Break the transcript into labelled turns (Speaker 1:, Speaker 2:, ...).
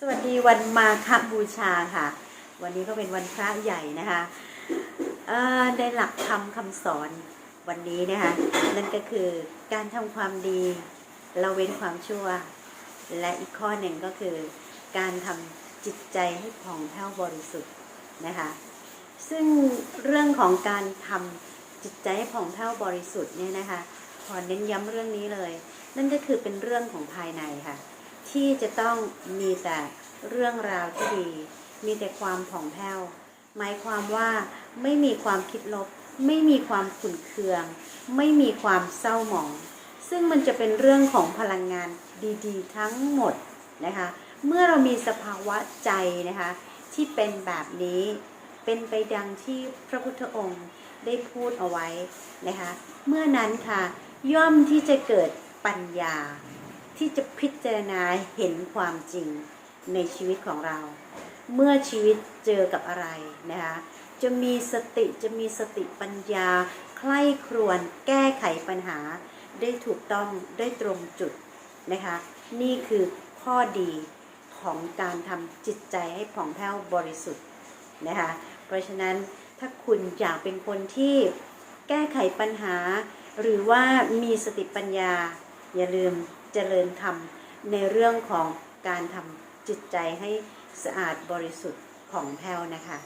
Speaker 1: สวัสดีวันมาคบูชาค่ะ วันนี้ก็เป็นวันพระใหญ่นะคะในหลักธรรมคำสอนวันนี้นะคะนั่นก็คือการทำความดีเราเว้นความชั่ว และอีกข้อหนึ่งก็คือการทำจิตใจให้ผ่องแผ้วบริสุทธิ์นะคะซึ่งเรื่องของการทำจิตใจให้ผ่องแผ้วบริสุทธิ์เนี่ยนะคะขอเน้นย้ำเรื่องนี้เลย นั่นก็คือเป็นเรื่องของภายในค่ะ ที่จะต้องมีแต่เรื่องราวที่ดี มีแต่ความผ่องแผ้ว หมายความว่าไม่มีความคิดลบ ไม่มีความขุ่นเคือง ไม่มีความเศร้าหมอง ซึ่งมันจะเป็นเรื่องของพลังงานดีๆ ทั้งหมดนะคะ เมื่อเรามีสภาวะใจนะคะ ที่เป็นแบบนี้ เป็นไปดังที่พระพุทธองค์ได้พูดเอาไว้นะคะ เมื่อนั้นค่ะ ย่อมที่จะเกิดปัญญา ที่จะพิจารณาเห็นความจริงในชีวิตของเรา เมื่อชีวิตเจอกับอะไรนะคะจะมีสติจะมีสติปัญญา ใคร่ครวญแก้ไขปัญหา ได้ถูกต้องได้ตรงจุดนะคะ นี่คือข้อดีของการทำจิตใจให้ผ่องแผ้วบริสุทธิ์นะคะ เพราะฉะนั้นถ้าคุณอยากเป็นคนที่แก้ไขปัญหา หรือว่ามีสติปัญญา อย่าลืมเจริญธรรมในเรื่องของการทำจิตใจให้สะอาดบริสุทธิ์ของแผ้วนะคะ